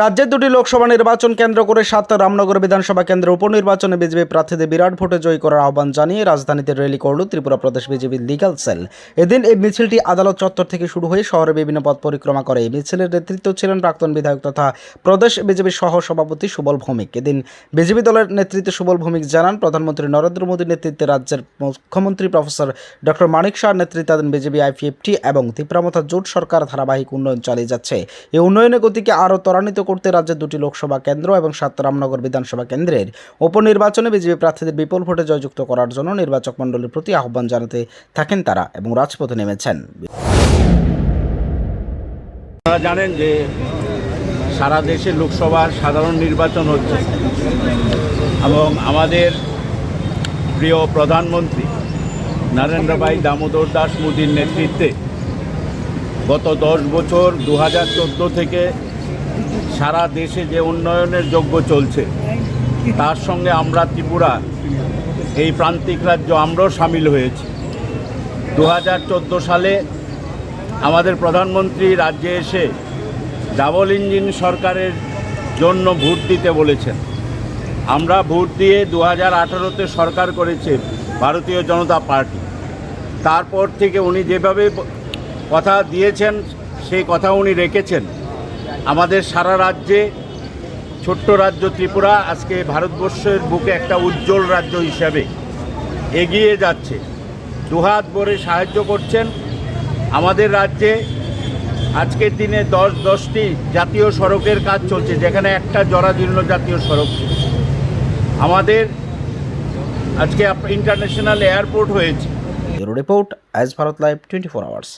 রাজ্যের দুটি লোকসভা নির্বাচন কেন্দ্র করে সাত রামনগর বিধানসভা কেন্দ্রের উপনির্বাচনে বিজেপি প্রার্থীদের বিরাট ভোটে জয়ী করার আহ্বান জানিয়ে রাজধানীতে র্যালি করল ত্রিপুরা প্রদেশ বিজেপির লিগাল সেল। এদিন এই মিছিলটি আদালত চত্বর থেকে শুরু হয়ে শহরে বিভিন্ন পথ পরিক্রমা করে। এই মিছিলের নেতৃত্ব ছিলেন প্রাক্তন বিধায়ক তথা প্রদেশ বিজেপির সহ সভাপতি সুবল ভৌমিক। এদিন বিজেপি দলের নেতৃত্বে সুবল ভৌমিক জানান, প্রধানমন্ত্রী নরেন্দ্র মোদীর নেতৃত্বে রাজ্যের মুখ্যমন্ত্রী প্রফেসর ডক্টর মানিক শাহ নেতৃত্বাধীন বিজেপি আইপিএফটি এবং ত্রিপুরামথা জোট সরকার ধারাবাহিক উন্নয়ন চালিয়ে যাচ্ছে। এই উন্নয়নের গতিকে আরও ত্বরান্বিত করতে রাজ্যের দুটি লোকসভা কেন্দ্র এবং সাত রামনগর বিধানসভা কেন্দ্রের উপনির্বাচনে বিজেপি প্রার্থীদের বিপুল ভোটে জয়যুক্ত করার জন্য নির্বাচক মণ্ডলীর প্রতি আহ্বান জানাতে থাকেন তারা এবং রাজপথে নেমেছেন। জানেন যে সারা দেশে লোকসভার সাধারণ নির্বাচন হচ্ছে। এবং আমাদের প্রিয় প্রধানমন্ত্রী নরেন্দ্রভাই দামোদর দাস মোদীর নেতৃত্বে গত দশ বছর দু হাজার থেকে সারা দেশে যে উন্নয়নের যজ্ঞ চলছে, তার সঙ্গে আমরা ত্রিপুরা, এই প্রান্তিক রাজ্য আমরাও সামিল হয়েছি। দু হাজার চোদ্দ সালে আমাদের প্রধানমন্ত্রী রাজ্যে এসে ডাবল ইঞ্জিন সরকারের জন্য ভোট দিতে বলেছেন। আমরা ভোট দিয়ে দু হাজার সরকার করেছে ভারতীয় জনতা পার্টি। তারপর থেকে উনি যেভাবে কথা দিয়েছেন, সেই কথা উনি রেখেছেন। আমাদের সারা রাজ্যে ছোট্ট রাজ্য ত্রিপুরা আজকে ভারতবর্ষের বুকে একটা উজ্জ্বল রাজ্য হিসাবে এগিয়ে যাচ্ছে। দুহাত ভরে সাহায্য করছেন আমাদের রাজ্যে। আজকের দিনে দশ, দশটি জাতীয় সড়কের কাজ চলছে, যেখানে একটা জরাজীর্ণ জাতীয় সড়ক। আমাদের আজকে ইন্টারন্যাশনাল এয়ারপোর্ট হয়েছে। রিপোর্ট আজ Bharat live twenty four hours.